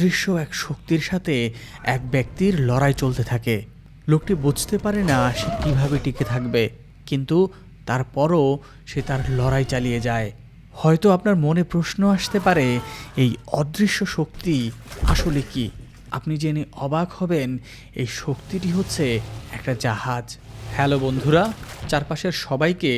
অদৃশ্য এক শক্তির সাথে এক ব্যক্তির লড়াই চলতে থাকে। লোকটি বুঝতে পারে না সে কীভাবে টিকে থাকবে, কিন্তু তারপরও সে তার লড়াই চালিয়ে যায়। হয়তো আপনার মনে প্রশ্ন আসতে পারে, এই অদৃশ্য শক্তি আসলে কি? আপনি জেনে অবাক হবেন, এই শক্তিটি হচ্ছে একটা জাহাজ। হ্যালো বন্ধুরা, চারপাশের সবাইকে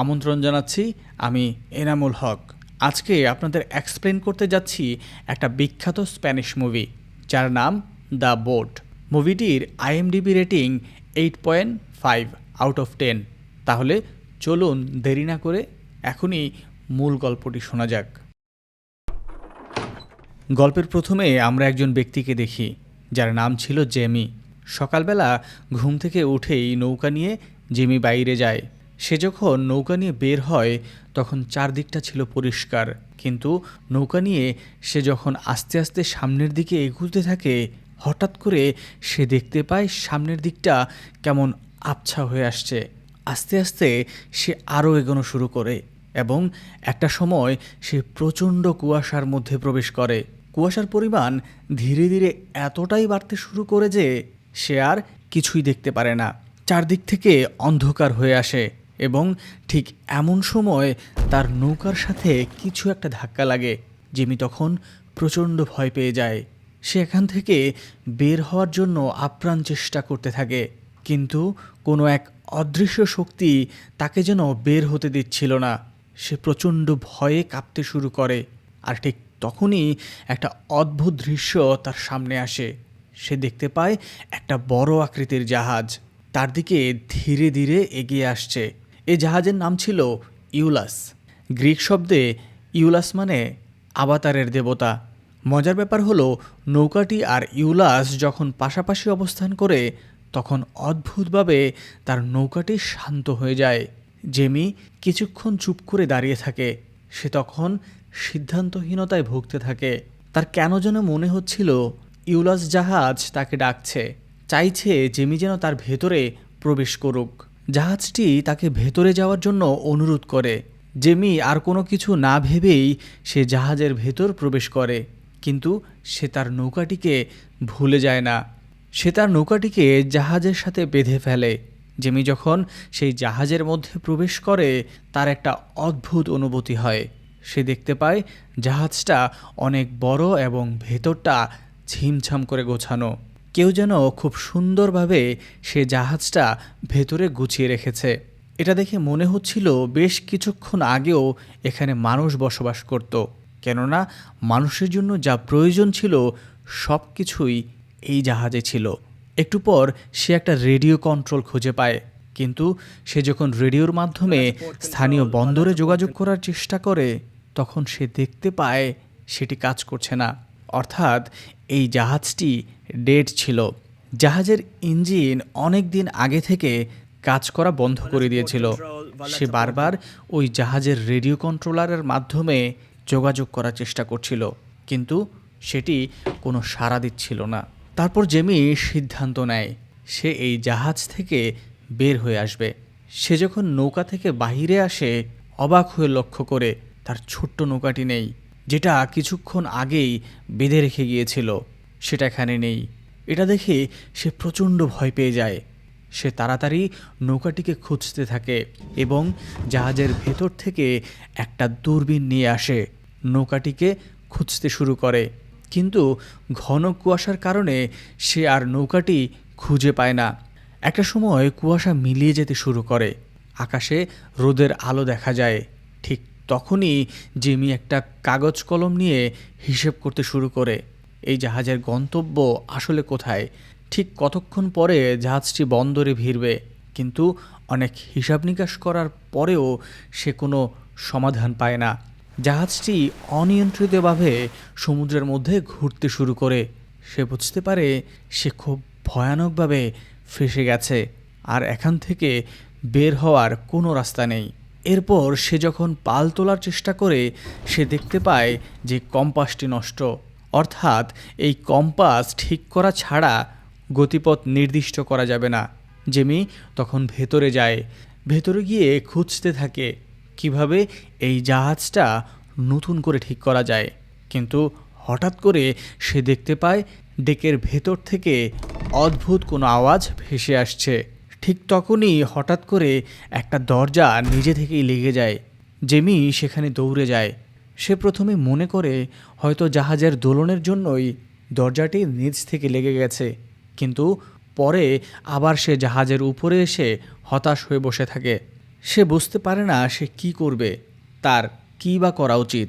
আমন্ত্রণ জানাচ্ছি, আমি এনামুল হক। আজকে আপনাদের এক্সপ্লেন করতে যাচ্ছি একটা বিখ্যাত স্প্যানিশ মুভি যার নাম the boat মুভিটির IMDb rating eight point five out of ten তাহলে চলুন দেরি না করে এখনই মূল গল্পটি শোনা যাক। গল্পের প্রথমে আমরা একজন ব্যক্তিকে দেখি, যার নাম ছিল জেমি সকালবেলা ঘুম থেকে উঠেই নৌকা নিয়ে জেমি বাইরে যায়। সে যখন নৌকা নিয়ে বের হয় তখন চারদিকটা ছিল পরিষ্কার। কিন্তু নৌকা নিয়ে সে যখন আস্তে আস্তে সামনের দিকে এগুতে থাকে, হঠাৎ করে সে দেখতে পায় সামনের দিকটা কেমন আবছা হয়ে আসছে। আস্তে আস্তে সে আরও এগোনো শুরু করে এবং একটা সময় সে প্রচণ্ড কুয়াশার মধ্যে প্রবেশ করে। কুয়াশার পরিমাণ ধীরে ধীরে এতটাই বাড়তে শুরু করে যে সে আর কিছুই দেখতে পারে না। চারদিক থেকে অন্ধকার হয়ে আসে। এবং ঠিক এমন সময় তার নৌকার সাথে কিছু একটা ধাক্কা লাগে, জিমি তখন প্রচণ্ড ভয় পেয়ে যায়। সে এখান থেকে বের হওয়ার জন্য আপ্রাণ চেষ্টা করতে থাকে, কিন্তু কোনো এক অদৃশ্য শক্তি তাকে যেন বের হতে দিচ্ছিল না। সে প্রচণ্ড ভয়ে কাঁপতে শুরু করে, আর ঠিক তখনই একটা অদ্ভুত দৃশ্য তার সামনে আসে। সে দেখতে পায় একটা বড় আকৃতির জাহাজ, তার দিকে ধীরে ধীরে এগিয়ে আসছে। এই জাহাজের নাম ছিল ইউলাস। গ্রিক শব্দে ইউলাস মানে আবাতারের দেবতা। মজার ব্যাপার হলো, নৌকাটি আর ইউলাস যখন পাশাপাশি অবস্থান করে, তখন অদ্ভুতভাবে তার নৌকাটি শান্ত হয়ে যায়। জেমি কিছুক্ষণ চুপ করে দাঁড়িয়ে থাকে। সে তখন সিদ্ধান্তহীনতায় ভুগতে থাকে। তার কেন যেন মনে হচ্ছিল, ইউলাস জাহাজ তাকে ডাকছে। চাইছে জেমি যেন তার ভেতরে প্রবেশ করুক। জাহাজটি তাকে ভেতরে যাওয়ার জন্য অনুরোধ করে জেমি আর কোনো কিছু না ভেবেই সে জাহাজের ভেতর প্রবেশ করে। কিন্তু সে তার নৌকাটিকে ভুলে যায় না। সে তার নৌকাটিকে জাহাজের সাথে বেঁধে ফেলে। জেমি যখন সেই জাহাজের মধ্যে প্রবেশ করে, তার একটা অদ্ভুত অনুভূতি হয়। সে দেখতে পায় জাহাজটা অনেক বড় এবং ভেতরটা ঝিমঝাম করে গোছানো। কেউ যেন খুব সুন্দরভাবে সে জাহাজটা ভেতরে গুছিয়ে রেখেছে। এটা দেখে মনে হচ্ছিল বেশ কিছুক্ষণ আগেও এখানে মানুষ বসবাস করত। কেননা মানুষের জন্য যা প্রয়োজন ছিল সব কিছুই এই জাহাজে ছিল। একটু পর সে একটা রেডিও কন্ট্রোল খুঁজে পায়। কিন্তু সে যখন রেডিওর মাধ্যমে স্থানীয় বন্দরে যোগাযোগ করার চেষ্টা করে, তখন সে দেখতে পায় সেটি কাজ করছে না। অর্থাৎ এই জাহাজটি ডেড ছিল। জাহাজের ইঞ্জিন অনেক দিন আগে থেকে কাজ করা বন্ধ করে দিয়েছিল। সে বারবার ওই জাহাজের রেডিও কন্ট্রোলারের মাধ্যমে যোগাযোগ করার চেষ্টা করছিল। কিন্তু সেটি কোনো সাড়া দিচ্ছিল না। তারপর জেমি সিদ্ধান্ত নেয়, সে এই জাহাজ থেকে বের হয়ে আসবে। সে যখন নৌকা থেকে বাহিরে আসে, অবাক হয়ে লক্ষ্য করে তার ছোট্ট নৌকাটি নেই, যেটা কিছুক্ষণ আগেই বেঁধে রেখে গিয়েছিল। সেটা এখানে নেই। এটা দেখে সে প্রচণ্ড ভয় পেয়ে যায়। সে তাড়াতাড়ি নৌকাটিকে খুঁজতে থাকে এবং জাহাজের ভেতর থেকে একটা দূরবীন নিয়ে আসে। নৌকাটিকে খুঁজতে শুরু করে। কিন্তু ঘন কুয়াশার কারণে সে আর নৌকাটি খুঁজে পায় না। একটা সময় কুয়াশা মিলিয়ে যেতে শুরু করে। আকাশে রোদের আলো দেখা যায়। ঠিক তখনই জিমি একটা কাগজ কলম নিয়ে হিসেব করতে শুরু করে। এই জাহাজের গন্তব্য আসলে কোথায়? ঠিক কতক্ষণ পরে জাহাজটি বন্দরে ভিড়বে? কিন্তু অনেক হিসাব নিকাশ করার পরেও সে কোনো সমাধান পায় না। জাহাজটি অনিয়ন্ত্রিতভাবে সমুদ্রের মধ্যে ঘুরতে শুরু করে। সে বুঝতে পারে সে খুব ভয়ানকভাবে ফেসে গেছে আর এখান থেকে বের হওয়ার কোনো রাস্তা নেই। এরপর সে যখন পাল তোলার চেষ্টা করে, সে দেখতে পায় যে কম্পাসটি নষ্ট। অর্থাৎ এই কম্পাস ঠিক করা ছাড়া গতিপথ নির্দিষ্ট করা যাবে না। জেমি তখন ভেতরে যায়, ভেতরে গিয়ে খুঁজতে থাকে কীভাবে এই জাহাজটা নতুন করে ঠিক করা যায়। কিন্তু হঠাৎ করে সে দেখতে পায় ডেকের ভেতর থেকে অদ্ভুত কোনো আওয়াজ ভেসে আসছে। ঠিক তখনই হঠাৎ করে একটা দরজা নিজে থেকেই লেগে যায়। জেমি সেখানে দৌড়ে যায়। সে প্রথমে মনে করে হয়তো জাহাজের দোলনের জন্যই দরজাটি নিচ থেকে লেগে গেছে, কিন্তু পরে আবার সে জাহাজের উপরে এসে হতাশ হয়ে বসে থাকে। সে বুঝতে পারে না সে কি করবে, তার কী বা করা উচিত।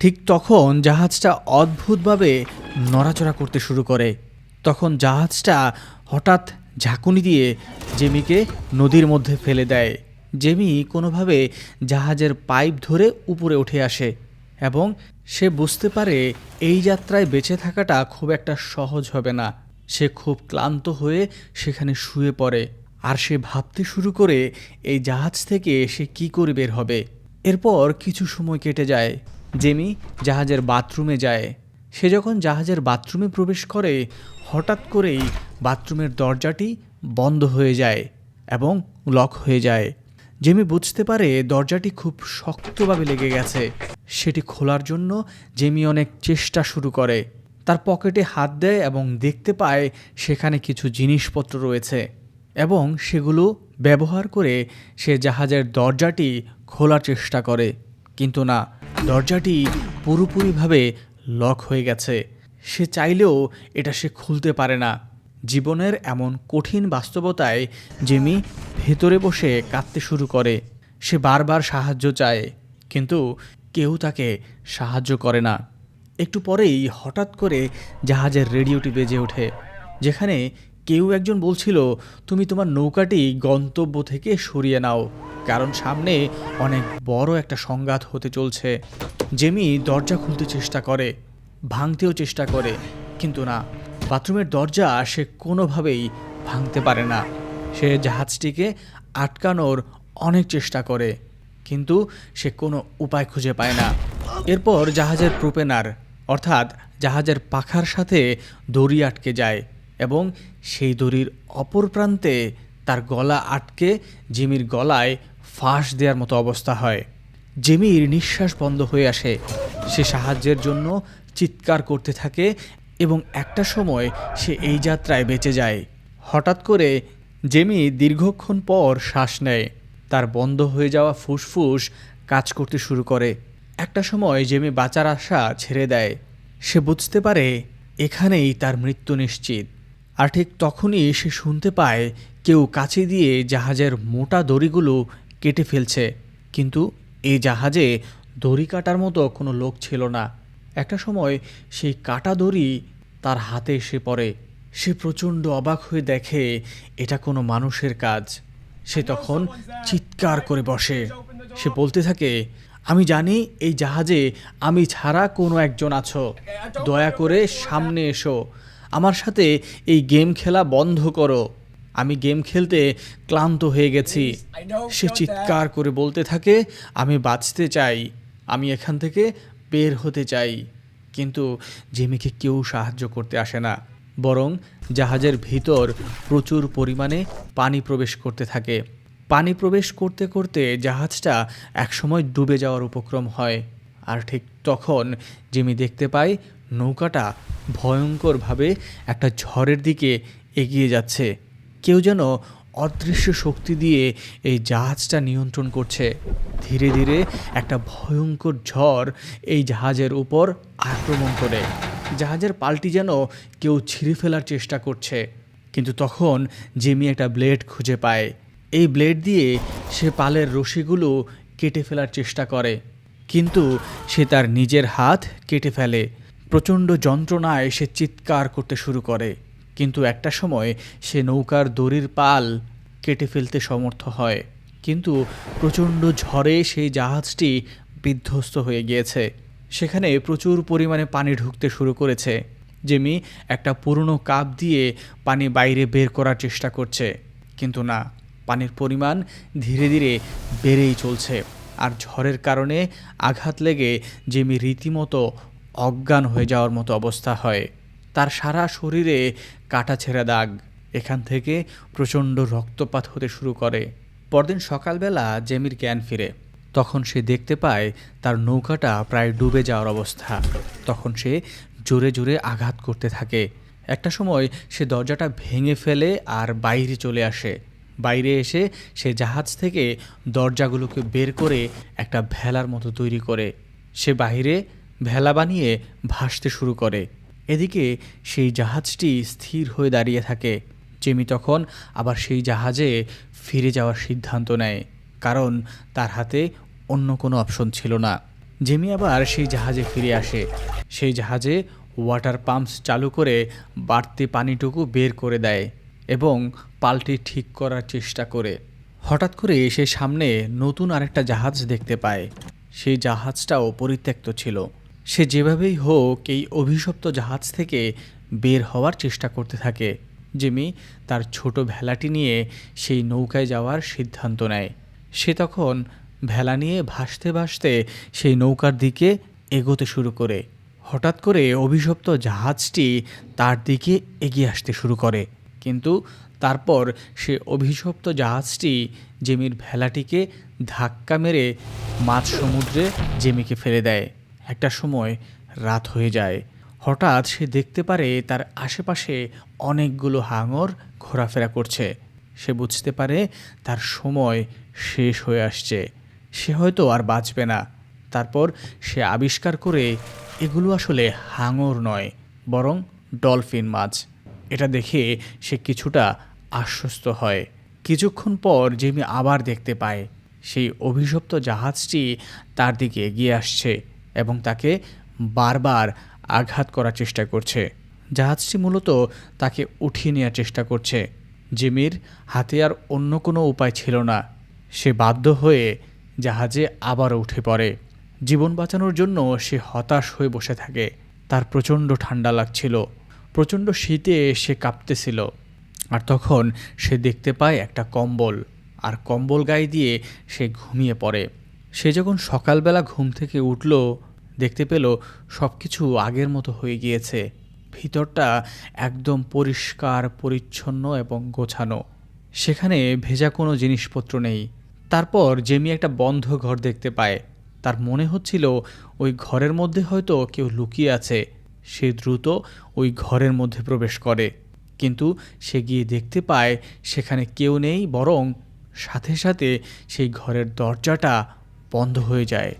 ঠিক তখন জাহাজটা অদ্ভুতভাবে নড়াচড়া করতে শুরু করে। তখন জাহাজটা হঠাৎ ঝাঁকুনি দিয়ে জেমিকে নদীর মধ্যে ফেলে দেয়। জেমি কোনোভাবে জাহাজের পাইপ ধরে উপরে উঠে আসে। এবং সে বুঝতে পারে এই যাত্রায় বেঁচে থাকাটা খুব একটা সহজ হবে না। সে খুব ক্লান্ত হয়ে সেখানে শুয়ে পড়ে। আর সে ভাবতে শুরু করে এই জাহাজ থেকে সে কি করে বের হবে। এরপর কিছু সময় কেটে যায়। জেমি জাহাজের বাথরুমে যায়। সে যখন জাহাজের বাথরুমে প্রবেশ করে, হঠাৎ করেই বাথরুমের দরজাটি বন্ধ হয়ে যায় এবং লক হয়ে যায়। জেমি বুঝতে পারে দরজাটি খুব শক্তভাবে লেগে গেছে। সেটি খোলার জন্য জেমি অনেক চেষ্টা শুরু করে। তার পকেটে হাত দেয় এবং দেখতে পায় সেখানে কিছু জিনিসপত্র রয়েছে এবং সেগুলো ব্যবহার করে সে জাহাজের দরজাটি খোলার চেষ্টা করে। কিন্তু না, দরজাটি পুরোপুরিভাবে লক হয়ে গেছে। সে চাইলেও এটা সে খুলতে পারে না। জীবনের এমন কঠিন বাস্তবতায় জেমি ভেতরে বসে কাঁদতে শুরু করে। সে বারবার সাহায্য চায়, কিন্তু কেউ তাকে সাহায্য করে না। একটু পরেই হঠাৎ করে জাহাজের রেডিওটি বেজে ওঠে, যেখানে কেউ একজন বলছিল, তুমি তোমার নৌকাটি গন্তব্য থেকে সরিয়ে নাও, কারণ সামনে অনেক বড় একটা সংঘাত হতে চলছে। জেমি দরজা খুলতে চেষ্টা করে, ভাঙতেও চেষ্টা করে, কিন্তু না। বাথরুমের দরজা সে কোনোভাবেই ভাঙতে পারে না। সে জাহাজটিকে আটকানোর অনেক চেষ্টা করে, কিন্তু সে কোনো উপায় খুঁজে পায় না। এরপর জাহাজের প্রোপেনার, অর্থাৎ জাহাজের পাখার সাথে দড়ি আটকে যায় এবং সেই দড়ির অপর প্রান্তে তার গলা আটকে জিমির গলায় ফাঁস দেওয়ার মতো অবস্থা হয়। জিমির নিঃশ্বাস বন্ধ হয়ে আসে। সে সাহায্যের জন্য চিৎকার করতে থাকে এবং একটা সময় সে এই যাত্রায় বেঁচে যায়। হঠাৎ করে জেমি দীর্ঘক্ষণ পর শ্বাস নেয়। তার বন্ধ হয়ে যাওয়া ফুসফুস কাজ করতে শুরু করে। একটা সময় জেমি বাঁচার আশা ছেড়ে দেয়। সে বুঝতে পারে এখানেই তার মৃত্যু নিশ্চিত। আর ঠিক তখনই সে শুনতে পায় কেউ কাছে দিয়ে জাহাজের মোটা দড়িগুলো কেটে ফেলছে। কিন্তু এই জাহাজে দড়ি কাটার মতো কোনো লোক ছিল না। একটা সময় সেই কাটা দড়ি তার হাতে এসে পড়ে। সে প্রচণ্ড অবাক হয়ে দেখে এটা কোনো মানুষের কাজ। সে তখন চিৎকার করে বসে। সে বলতে থাকে, আমি জানি এই জাহাজে আমি ছাড়া কোনো একজন আছো। দয়া করে সামনে এসো। আমার সাথে এই গেম খেলা বন্ধ করো। আমি গেম খেলতে ক্লান্ত হয়ে গেছি। সে চিৎকার করে বলতে থাকে, আমি বাঁচতে চাই। আমি এখান থেকে বের হতে চাই। কিন্তু জেমিকে কেউ সাহায্য করতে আসে না। বরং জাহাজের ভিতর প্রচুর পরিমাণে পানি প্রবেশ করতে থাকে। পানি প্রবেশ করতে করতে জাহাজটা একসময় ডুবে যাওয়ার উপক্রম হয়। আর ঠিক তখন জিমি দেখতে পায় নৌকাটা ভয়ঙ্করভাবে একটা ঝড়ের দিকে এগিয়ে যাচ্ছে। কেউ যেন অদৃশ্য শক্তি দিয়ে এই জাহাজটা নিয়ন্ত্রণ করছে। ধীরে ধীরে একটা ভয়ঙ্কর ঝড় এই জাহাজের উপর আক্রমণ করে। জাহাজের পাল্টি যেন কেউ ছিঁড়ে ফেলার চেষ্টা করছে। কিন্তু তখন জেমি একটা ব্লেড খুঁজে পায়। এই ব্লেড দিয়ে সে পালের রশিগুলো কেটে ফেলার চেষ্টা করে। কিন্তু সে তার নিজের হাত কেটে ফেলে। প্রচণ্ড যন্ত্রণায় সে চিৎকার করতে শুরু করে। কিন্তু একটা সময় সে নৌকার দড়ির পাল কেটে ফেলতে সমর্থ হয়। কিন্তু প্রচণ্ড ঝড়ে সেই জাহাজটি বিধ্বস্ত হয়ে গিয়েছে। সেখানে প্রচুর পরিমাণে পানি ঢুকতে শুরু করেছে। জেমি একটা পুরনো কাপ দিয়ে পানি বাইরে বের করার চেষ্টা করছে। কিন্তু না, পানির পরিমাণ ধীরে ধীরে বেড়েই চলছে। আর ঝড়ের কারণে আঘাত লেগে জেমি রীতিমতো অজ্ঞান হয়ে যাওয়ার মতো অবস্থা হয়। তার সারা শরীরে কাটা ছেঁড়া দাগ। এখান থেকে প্রচণ্ড রক্তপাত হতে শুরু করে। পরদিন সকালবেলা জেমির জ্ঞান ফিরে। তখন সে দেখতে পায় তার নৌকাটা প্রায় ডুবে যাওয়ার অবস্থা। তখন সে জোরে জোরে আঘাত করতে থাকে। একটা সময় সে দরজাটা ভেঙে ফেলে আর বাইরে চলে আসে। বাইরে এসে সে জাহাজ থেকে দরজাগুলোকে বের করে একটা ভেলার মতো তৈরি করে। সে বাইরে ভেলা বানিয়ে ভাসতে শুরু করে। এদিকে সেই জাহাজটি স্থির হয়ে দাঁড়িয়ে থাকে। জেমি তখন আবার সেই জাহাজে ফিরে যাওয়ার সিদ্ধান্ত নেয়, কারণ তার হাতে অন্য কোনো অপশন ছিল না। জেমি আবার সেই জাহাজে ফিরে আসে। সেই জাহাজে ওয়াটার পাম্পস চালু করে বাড়তি পানিটুকু বের করে দেয় এবং পাল্টি ঠিক করার চেষ্টা করে। হঠাৎ করে সে সামনে নতুন আরেকটা জাহাজ দেখতে পায়। সেই জাহাজটাও পরিত্যক্ত ছিল। সে যেভাবেই হোক এই অভিশপ্ত জাহাজ থেকে বের হওয়ার চেষ্টা করতে থাকে। জিমি তার ছোট ভেলাটি নিয়ে সেই নৌকায় যাওয়ার সিদ্ধান্ত নেয়। সে তখন ভেলা নিয়ে ভাসতে ভাসতে সেই নৌকার দিকে এগোতে শুরু করে। হঠাৎ করে অভিশপ্ত জাহাজটি তার দিকে এগিয়ে আসতে শুরু করে। কিন্তু তারপর সে অভিশপ্ত জাহাজটি জেমির ভেলাটিকে ধাক্কা মেরে মাঝ সমুদ্রে জেমিকে ফেলে দেয়। একটা সময় রাত হয়ে যায়। হঠাৎ সে দেখতে পারে তার আশেপাশে অনেকগুলো হাঙর ঘোরাফেরা করছে। সে বুঝতে পারে তার সময় শেষ হয়ে আসছে। সে হয়তো আর বাঁচবে না। তারপর সে আবিষ্কার করে এগুলো আসলে হাঙর নয়, বরং ডলফিন মাছ। এটা দেখে সে কিছুটা আশ্বস্ত হয়। কিছুক্ষণ পর জেমি আবার দেখতে পায়। সেই অভিশপ্ত জাহাজটি তার দিকে এগিয়ে আসছে। এবং তাকে বারবার আঘাত করার চেষ্টা করছে। জাহাজটি মূলত তাকে উঠিয়ে নেওয়ার চেষ্টা করছে। জিমির হাতে আর অন্য কোনো উপায় ছিল না। সে বাধ্য হয়ে জাহাজে আবারও উঠে পড়ে। জীবন বাঁচানোর জন্য সে হতাশ হয়ে বসে থাকে। তার প্রচণ্ড ঠান্ডা লাগছিল। প্রচণ্ড শীতে সে কাঁপতেছিল। আর তখন সে দেখতে পায় একটা কম্বল। আর কম্বল গায়ে দিয়ে সে ঘুমিয়ে পড়ে। সে যখন সকালবেলা ঘুম থেকে উঠল দেখতে পেল সব কিছু আগের মতো হয়ে গিয়েছে। ভিতরটা একদম পরিষ্কার, পরিচ্ছন্ন এবং গোছানো। সেখানে ভেজা কোনো জিনিসপত্র নেই। তারপর জেমি একটা বন্ধ ঘর দেখতে পায়। তার মনে হচ্ছিল ওই ঘরের মধ্যে হয়তো কেউ লুকিয়ে আছে। সে দ্রুত ওই ঘরের মধ্যে প্রবেশ করে। কিন্তু সে গিয়ে দেখতে পায় সেখানে কেউ নেই, বরং সাথে সাথে সেই ঘরের দরজাটা বন্ধ হয়ে যায়।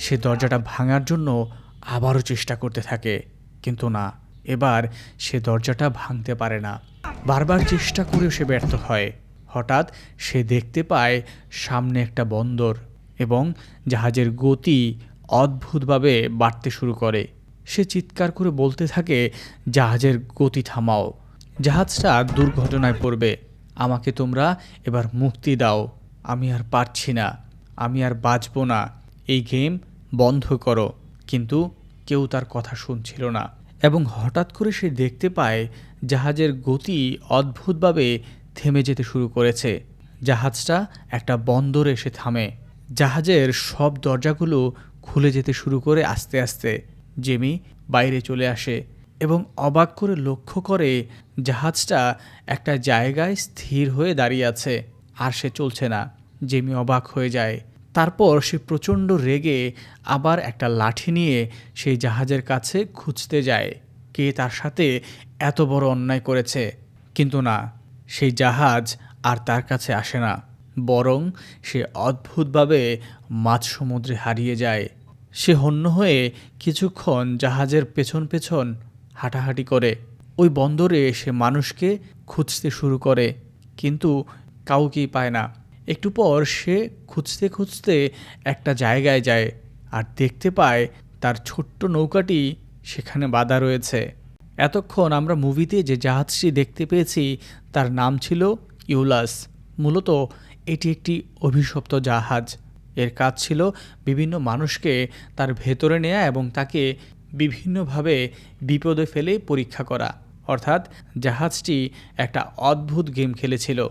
সে দরজাটা ভাঙার জন্য আবারও চেষ্টা করতে থাকে। কিন্তু না, এবার সে দরজাটা ভাঙতে পারে না। বারবার চেষ্টা করেও সে ব্যর্থ হয়। হঠাৎ সে দেখতে পায় সামনে একটা বন্দর এবং জাহাজের গতি অদ্ভুতভাবে বাড়তে শুরু করে। সে চিৎকার করে বলতে থাকে, জাহাজের গতি থামাও। জাহাজটা দুর্ঘটনায় পড়বে। আমাকে তোমরা এবার মুক্তি দাও। আমি আর পারছি না। আমি আর বাঁচব না। এই গেম বন্ধ করো। কিন্তু কেউ তার কথা শুনছিল না এবং হঠাৎ করে সে দেখতে পায় জাহাজের গতি অদ্ভুতভাবে থেমে যেতে শুরু করেছে। জাহাজটা একটা বন্দরে এসে থামে। জাহাজের সব দরজাগুলো খুলে যেতে শুরু করে আস্তে আস্তে। জেমি বাইরে চলে আসে এবং অবাক করে লক্ষ্য করে জাহাজটা একটা জায়গায় স্থির হয়ে দাঁড়িয়ে আছে। আর সে চলছে না। জেমি অবাক হয়ে যায়। তারপর সে প্রচণ্ড রেগে আবার একটা লাঠি নিয়ে সেই জাহাজের কাছে খুঁজতে যায় কে তার সাথে এত বড় অন্যায় করেছে। কিন্তু না, সেই জাহাজ আর তার কাছে আসে না, বরং সে অদ্ভুতভাবে মাঝ সমুদ্রে হারিয়ে যায়। সে হন্য হয়ে কিছুক্ষণ জাহাজের পেছন পেছন হাঁটাহাঁটি করে। ওই বন্দরে সে মানুষকে খুঁজতে শুরু করে, কিন্তু কাউকেই পায় না। একটু পর সে খুঁজতে খুঁজতে একটা জায়গায় যায় আর দেখতে পায় তার ছোট্ট নৌকাটি সেখানে বাঁধা রয়েছে। এতক্ষণ আমরা মুভিতে যে জাহাজটি দেখতে পেয়েছি, তার নাম ছিল ইউলাস। মূলত এটি একটি অভিশপ্ত জাহাজ। এর কাজ ছিল বিভিন্ন মানুষকে তার ভেতরে নেয়া এবং তাকে বিভিন্নভাবে বিপদে ফেলে পরীক্ষা করা। অর্থাৎ জাহাজটি একটা অদ্ভুত গেম খেলেছিল।